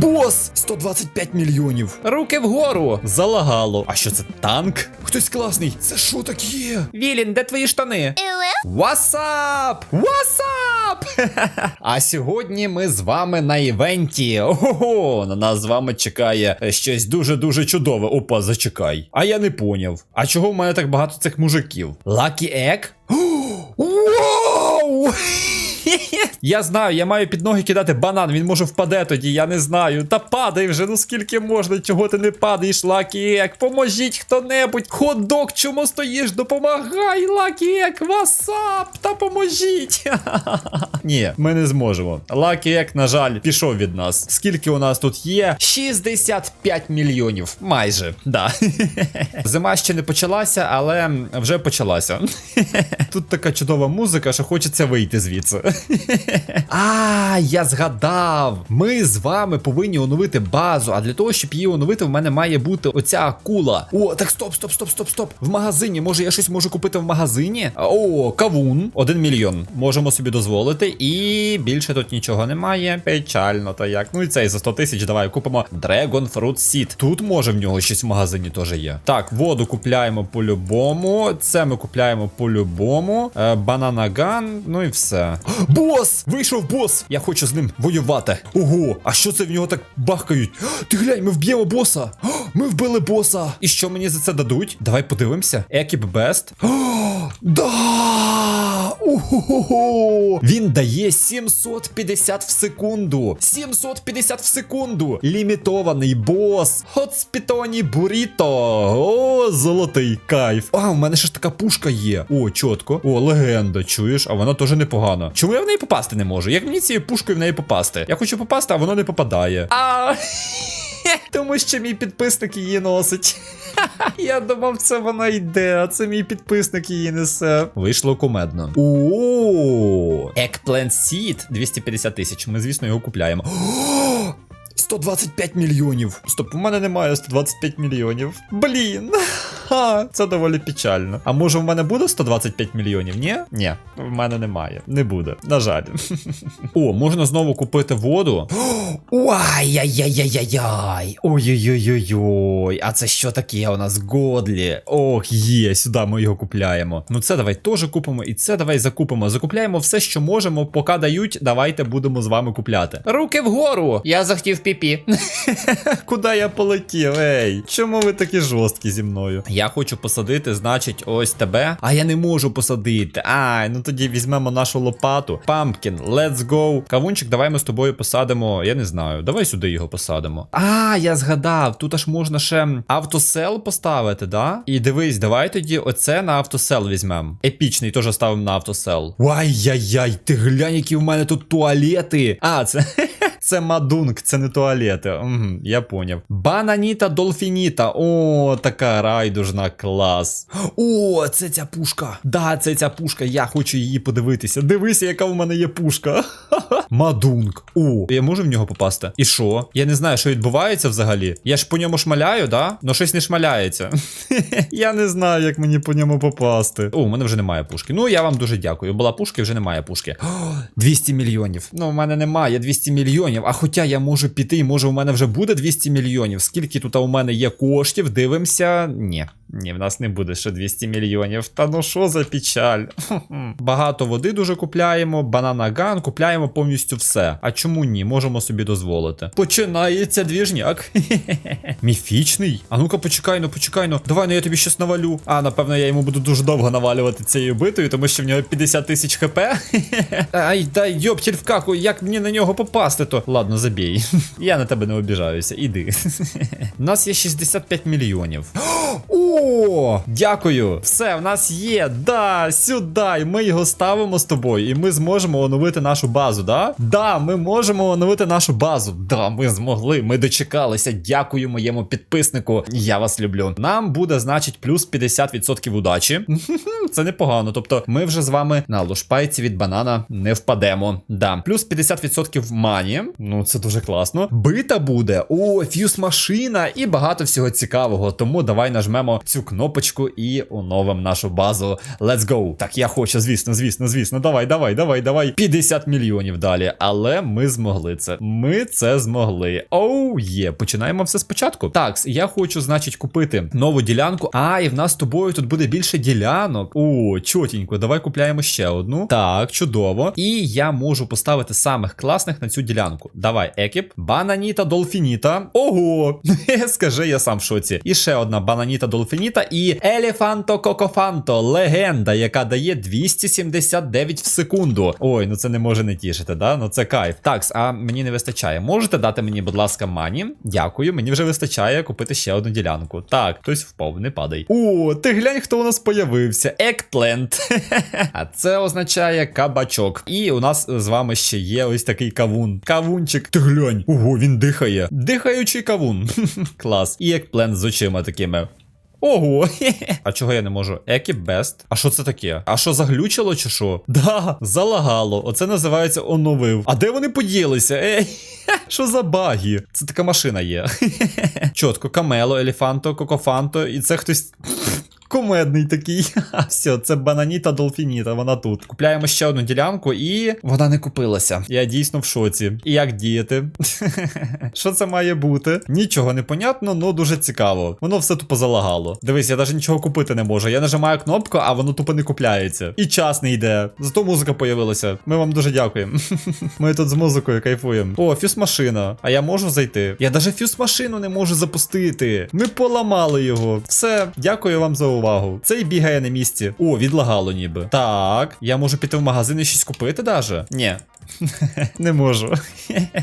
Бос! 125 мільйонів. Руки вгору. Залагало. А що це танк? Хтось класний. Це що таке? Вілін, де твої штани? Васап! Васап! а сьогодні ми з вами на івенті. Ого, на нас з вами чекає щось дуже-дуже чудове. Опа, зачекай. А я не поняв. А чого в мене так багато цих мужиків? Лакі Ек? Вау! Я знаю, я маю під ноги кидати банан, він може впаде тоді, я не знаю. Та падай вже, ну скільки можна, чого ти не падаєш, Лакі Ек? Поможіть хто-небудь. Ходок, чому стоїш? Допомагай, Лакі Ек, васап, та поможіть. Ні, ми не зможемо. Лакі Ек, на жаль, пішов від нас. Скільки у нас тут є? 65 мільйонів. Майже, да. Зима ще не почалася, але вже почалася. Тут така чудова музика, що хочеться вийти звідси. А, я згадав. Ми з вами повинні оновити базу. А для того, щоб її оновити, в мене має бути оця акула. О, так стоп, стоп, стоп, стоп, стоп. В магазині. Може, я щось можу купити в магазині? О, кавун. Один мільйон. Можемо собі дозволити. І більше тут нічого немає. Печально, та як. Ну і цей за 100 тисяч. Давай купимо Dragon Fruit Seed. Тут може в нього щось в магазині теж є. Так, воду купляємо по-любому. Це ми купляємо по-любому. Е, бананаган, ну і все. Бос! Вийшов бос! Я хочу з ним воювати. Ого, а що це в нього так бахкають? Ти глянь, ми вб'ємо боса! Ми вбили боса! І що мені за це дадуть? Давай подивимося. Екіп Бест. Да! Ого! Він дає 750 в секунду. 750 в секунду. Лімітований бос. Хоцпітоні Буріто. О, золотий кайф. А, у мене ще ж така пушка є. О, чітко. О, легенда, чуєш, а вона теж непогана. Чому я в неї попасти не можу? Як мені цією пушкою в неї попасти? Я хочу попасти, а воно не попадає. А. Тому що мій підписник її носить. Я думав, це вона йде, а це мій підписник її несе. Вийшло кумедно. О, Eggplant Seed 250 тисяч. Ми, звісно, його купляємо. 125 мільйонів. Стоп, у мене немає 125 мільйонів. Блін. Ха, це доволі печально. А може в мене буде 125 мільйонів? Ні? Ні, в мене немає. Не буде. На жаль. О, можна знову купити воду. Ой-яй-яй-яй-яй. Ой-ой-ой-ой-ой. А це що таке у нас? Годлі. Ох, є, сюди ми його купляємо. Ну це давай теж купимо, і це давай закупимо. Закупляємо все, що можемо, поки дають. Давайте будемо з вами купляти. Руки вгору! Я захотів піпі. Куди я полетів? Ей? Чому ви такі жорсткі зі мною? Я хочу посадити, значить, ось тебе. А я не можу посадити. Ай, ну тоді візьмемо нашу лопату. Пампкін, let's go. Кавунчик, давай ми з тобою посадимо. Я не знаю. Давай сюди його посадимо. А, я згадав. Тут аж можна ще автосел поставити, да? І дивись, давай тоді оце на автосел візьмемо. Епічний теж ставимо на автосел. Ай-яй-яй, ти глянь, які в мене тут туалети. А, це. Це мадунг, це не туалет. Угу, я поняв. Бананіта Долфініта. О, така райдужна клас. О, це ця пушка. Да, це ця пушка. Я хочу її подивитися. Дивися, яка в мене є пушка. Мадунг. О, я можу в нього попасти. І що? Я не знаю, що відбувається взагалі. Я ж по ньому шмаляю, да? Но щось не шмаляється. я не знаю, як мені по ньому попасти. О, у мене вже немає пушки. Ну, я вам дуже дякую. Була пушка і вже немає пушки. О, 200 мільйонів. Ну, у мене немає 200 мільйонів. А хоча я можу піти, може у мене вже буде 200 мільйонів. Скільки тут у мене є коштів? Дивимося. Ні. Ні, в нас не буде ще 200 мільйонів. Та ну що за печаль? Багато води дуже купляємо, бананаган, купляємо повністю все. А чому ні? Можемо собі дозволити. Починається двіжняк. Міфічний? А ну-ка, почекай, ну почекай, ну. Давай, ну я тобі щось навалю. А, напевно, я йому буду дуже довго навалювати цією битою, тому що в нього 50 тисяч хп. Ай, дай йоптіль в каку, як мені на нього попасти, то. Ладно, забій. Я на тебе не обіжаюся, іди. У нас є 65 мільйонів. О, дякую. Все, в нас є. Да, сюди. Ми його ставимо з тобою. І ми зможемо оновити нашу базу, да? Да, ми можемо оновити нашу базу. Да, ми змогли. Ми дочекалися. Дякую моєму підписнику. Я вас люблю. Нам буде, значить, плюс 50% удачі. Це непогано. Тобто, ми вже з вами на лошпайці від банана не впадемо. Да, плюс 50% мані. Ну, це дуже класно. Бита буде. О, фьюз машина і багато всього цікавого. Тому давай нажмемо цю кнопочку і оновимо нашу базу. Let's go. Так, я хочу, звісно, звісно, звісно. Давай, давай, давай, давай. 50 мільйонів далі. Але ми змогли це. Ми це змогли. Оу, є. Починаємо все спочатку. Так, я хочу, значить, купити нову ділянку. А, і в нас з тобою тут буде більше ділянок. О, чотенько, давай купляємо ще одну. Так, чудово. І я можу поставити самих класних на цю ділянку. Давай, екіп. Бананіта Долфініта. Ого! Скажи, я сам в шоці. І ще одна бананіта Долфініта і Елефанто Кокофанто, легенда, яка дає 279 в секунду. Ой, ну це не може не тішити, да? Ну це кайф. Так, а мені не вистачає. Можете дати мені, будь ласка, мані? Дякую, мені вже вистачає купити ще одну ділянку. Так, хтось впав, не падай. О, ти глянь, хто у нас появився. Екплент. А це означає кабачок. І у нас з вами ще є ось такий кавун. Кавунчик. Ти глянь. Ого, він дихає. Дихаючий кавун. Клас. І екплент з очима такими. Ого, а чого я не можу? Екі Бест. А що це таке? А що заглючило чи що? Да, залагало. Оце називається оновив. А де вони поділися? Ей, що за баги? Це така машина є. Чотко, камело, елефанто, кокофанто, і це хтось. Кумедний такий. Все, це бананіта долфініта, вона тут. Купляємо ще одну ділянку, і вона не купилася. Я дійсно в шоці. І як діяти? Що це має бути? Нічого не понятно, ну дуже цікаво. Воно все тупо залагало. Дивись, я навіть нічого купити не можу. Я нажимаю кнопку, а воно тупо не купляється. І час не йде. Зато музика появилася. Ми вам дуже дякуємо. Ми тут з музикою кайфуємо. О, фюз машина. А я можу зайти? Я навіть фюз машину не можу запустити. Ми поламали його. Все, дякую вам за увагу. Цей бігає на місці. О, відлагало ніби. Так, я можу піти в магазин і щось купити даже? Ні. Не можу.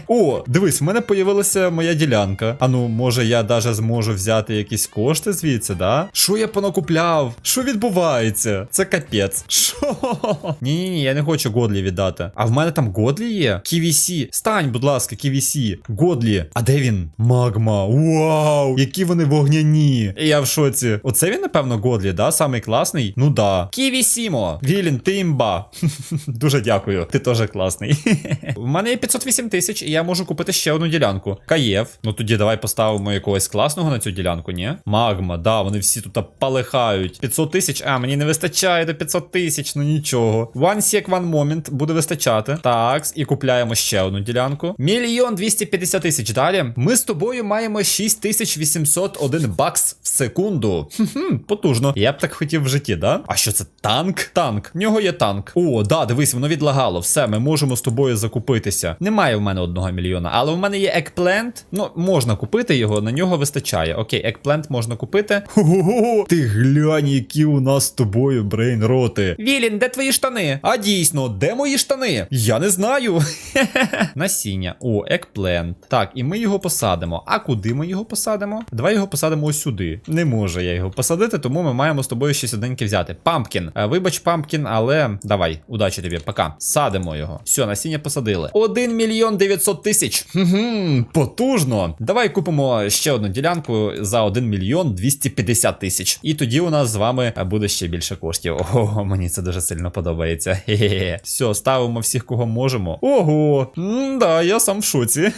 О, дивись, в мене появилася моя ділянка. А ну, може, я даже зможу взяти якісь кошти звідси, да? Що я понакупляв? Що відбувається? Це капець. Що? Ні, ні, я не хочу Годлі віддати. А в мене там Годлі є? KVC. Стань, будь ласка, KVC. Годлі. А де він? Магма. Вау! Які вони вогняні. Я в шоці. Оце він, напевно, Годлі, да? Самий класний? Ну да. Ківісімо. Вілін, ти імба. Дуже дякую. Ти теж класний. В мене є 508 тисяч, і я можу купити ще одну ділянку. Каєв. Ну тоді давай поставимо якогось класного на цю ділянку, ні? Магма, да, вони всі тут полихають. 500 тисяч, а мені не вистачає до 500 тисяч, ну нічого. One sec, one moment буде вистачати. Так, і купляємо ще одну ділянку. Мільйон 250 тисяч далі. Ми з тобою маємо 6801 бакс в секунду. Хм, потужно. Я б так хотів в житті, да? А що це танк? Танк. В нього є танк. О, да, дивись, воно відлагало. Все, ми можемо з тобою закупитися. Немає в мене одного мільйона, але в мене є екплент. Ну, можна купити його, на нього вистачає. Окей, екплент можна купити. Хо-хо-хо, ти глянь, які у нас з тобою брейн-роти. Вілін, де твої штани? А дійсно, де мої штани? Я не знаю. Насіння. О, екплент. Так, і ми його посадимо. А куди ми його посадимо? Давай його посадимо ось сюди. Не можу я його посадити, тому ми маємо з тобою щось одненьке взяти. Пампкін. Е, Вибач, пампкін, але давай, удачі тобі, пока. Садимо його. Все, насіння посадили. 1 мільйон 900 тисяч. Хм, потужно. Давай купимо ще одну ділянку за 1 мільйон 250 тисяч. І тоді у нас з вами буде ще більше коштів. Ого, мені це дуже сильно подобається. Хе-хе. Все, ставимо всіх, кого можемо. Ого, м, да, я сам в шоці.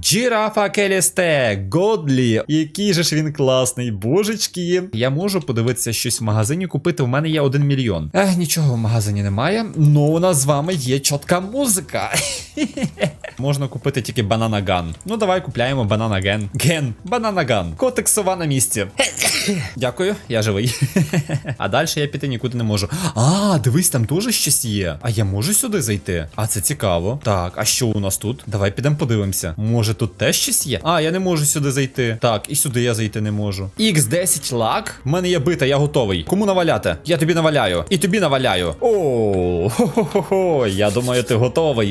Джірафа Келісте, Годлі. Який же ж він класний, божечки. Я можу подивитися щось в магазині купити. У мене є 1 мільйон. Ех, нічого в магазині немає. Ну, у нас з вами є чітка музика. Можна купити тільки бананаган. Ну, давай купляємо бананаген. Ген, бананаган. Котик сова на місці. Дякую, я живий. а далі я піти нікуди не можу. А, дивись, там теж щось є. А я можу сюди зайти? А це цікаво. Так, а що у нас тут? Давай підемо подивимося. Може тут теж щось є? А, я не можу сюди зайти. Так, і сюди я зайти не можу. X10 лак. В мене є бита, я готовий. Кому наваляти? Я тобі наваляю. І тобі наваляю. О, хо-хо-хо. Я думаю, ти готовий.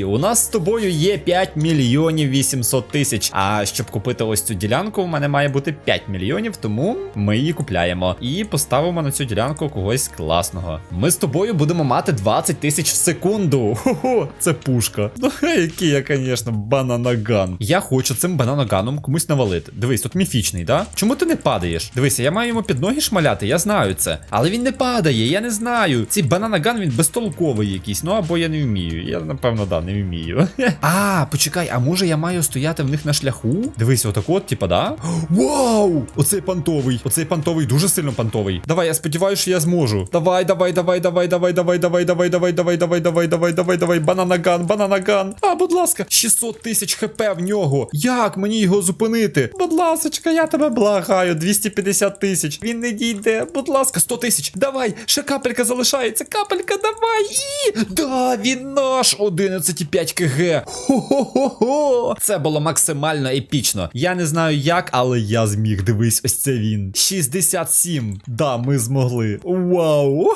У нас з тобою є 5 мільйонів 800 тисяч. А щоб купити ось цю ділянку, у мене має бути 5 мільйонів, тому ми її купляємо. І поставимо на цю ділянку когось класного. Ми з тобою будемо мати 20 тисяч в секунду. Хо-хо, це пушка. Ну, який я, звісно, бананаган. Я хочу цим бананаганом комусь навалити. Дивись, тут міфічний, да? Чому ти не падаєш? Дивися, я маю йому під ноги шмаляти, я знаю це. Але він не падає, я не знаю. Цей бананаган він безтолковий якийсь, ну або я не вмію. Я напевно, да, не вмію. а, почекай, а може я маю стояти в них на шляху? Дивись, отак от, типа, да? Вау! Оцей пантовий. Оцей пантовий дуже сильно пантовий. Давай, я сподіваюся, що я зможу. Давай, давай, давай, давай, давай, давай, давай, давай, давай, давай, давай, давай, давай, давай, давай. Бананаган, бананаган. А, будь ласка, 600 тисяч хп в нього. Як мені його зупинити? Будь ласочка, я тебе благаю. 250 тисяч. Він не дійде. Будь ласка, 100 тисяч. Давай, ще капелька залишається. Капелька, давай. І. Да, він наш 11,5 кг. Хо-хо-хо-хо. Це було максимально епічно. Я не знаю як, але я зміг. Дивись, ось це він. 67. Да, ми змогли. Вау.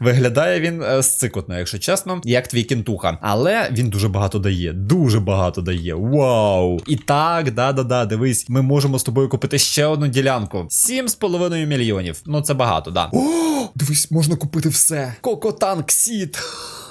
Виглядає він е, сцикотно, якщо чесно, як твій кентуха. Але він дуже багато дає. Дуже багато дає. Вау! І так, да-да-да, дивись, ми можемо з тобою купити ще одну ділянку. 7,5 мільйонів. Ну це багато, да. О, дивись, можна купити все. Кокотанк Сіт.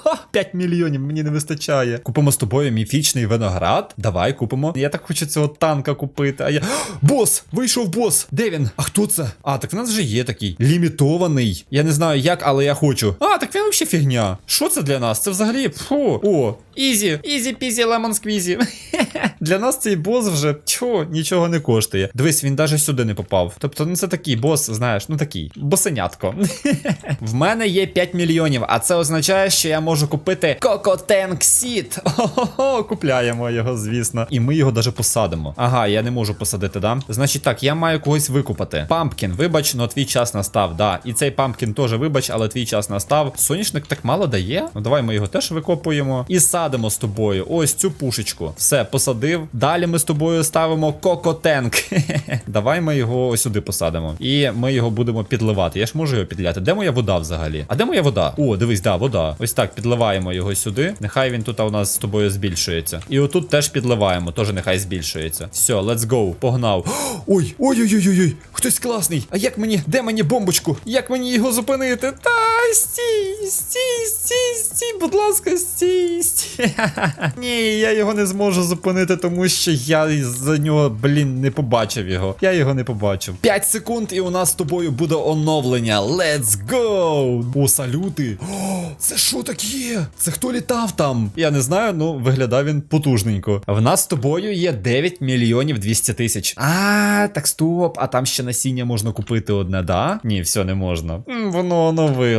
Ха, 5 мільйонів мені не вистачає. Купимо з тобою міфічний виноград. Давай купимо. Я так хочу цього танка купити. А я. Бос! Вийшов бос! Де він? А хто це? А, так в нас вже є такий. Лімітований. Я не знаю як, але я хочу. А, так він взагалі фігня. Що це для нас? Це взагалі. Фу. О, ізі. Ізі пізі лемон сквізі. Для нас цей бос вже тьфу, нічого не коштує. Дивись, він навіть сюди не попав. Тобто, ну це такий бос, знаєш, ну такий босенятко. В мене є 5 мільйонів, а це означає, що я можу купити Кокотенк Сіт. Ого, купляємо його, звісно. І ми його даже посадимо. Ага, я не можу посадити, да? Значить так, я маю когось викупати. Пампкін, вибач, но твій час настав, да. І цей пампкін теж вибач, але твій час настав. Соняшник так мало дає. Ну давай ми його теж викопуємо. І садимо з тобою. Ось цю пушечку. Все, посадив. Далі ми з тобою ставимо Кокотенк. Давай ми його ось сюди посадимо. І ми його будемо підливати. Я ж можу його підляти. Де моя вода взагалі? А де моя вода? О, дивись, да, вода. Ось так підливаємо його сюди. Нехай він тут у нас з тобою збільшується. І отут теж підливаємо, теж нехай збільшується. Все, let's go, погнав. Ой, ой-ой-ой-ой, хтось класний. А як мені, де мені бомбочку? Як мені його зупинити? Та стій, стій, стій, стій, будь ласка, стій, стій. Ні, я його не зможу зупинити, тому що я за нього, блін, не побачив його. Я його не побачив. 5 секунд, і у нас з тобою буде оновлення. Let's go! О, салюти. О, це що таке? Це хто літав там? Я не знаю, ну виглядав він потужненько. В нас з тобою є 9 мільйонів 200 тисяч. А, так стоп, а там ще насіння можна купити одне, да? Ні, все не можна. Воно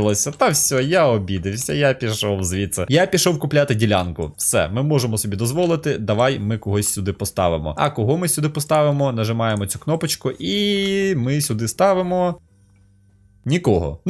оновилося. Та все, я обідався, я пішов звідси. Я пішов купляти ділянку. Все, ми можемо собі дозволити. Давай ми когось сюди поставимо. А кого ми сюди поставимо? Нажимаємо цю кнопочку, і ми сюди ставимо. Нікого.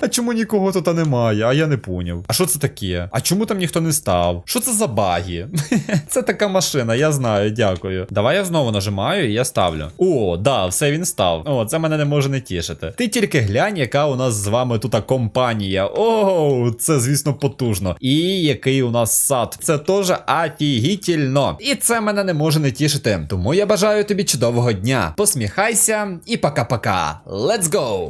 А чому нікого тут немає? А я не поняв. А що це таке? А чому там ніхто не став? Що це за баги? Це така машина, я знаю, дякую. Давай я знову нажимаю і я ставлю. О, да, все він став. О, це мене не може не тішити. Ти тільки глянь, яка у нас з вами тут компанія. О, це звісно потужно. І який у нас сад. Це теж офігітельно. І це мене не може не тішити. Тому я бажаю тобі чудового дня. Посміхайся і пока-пока. Let's go!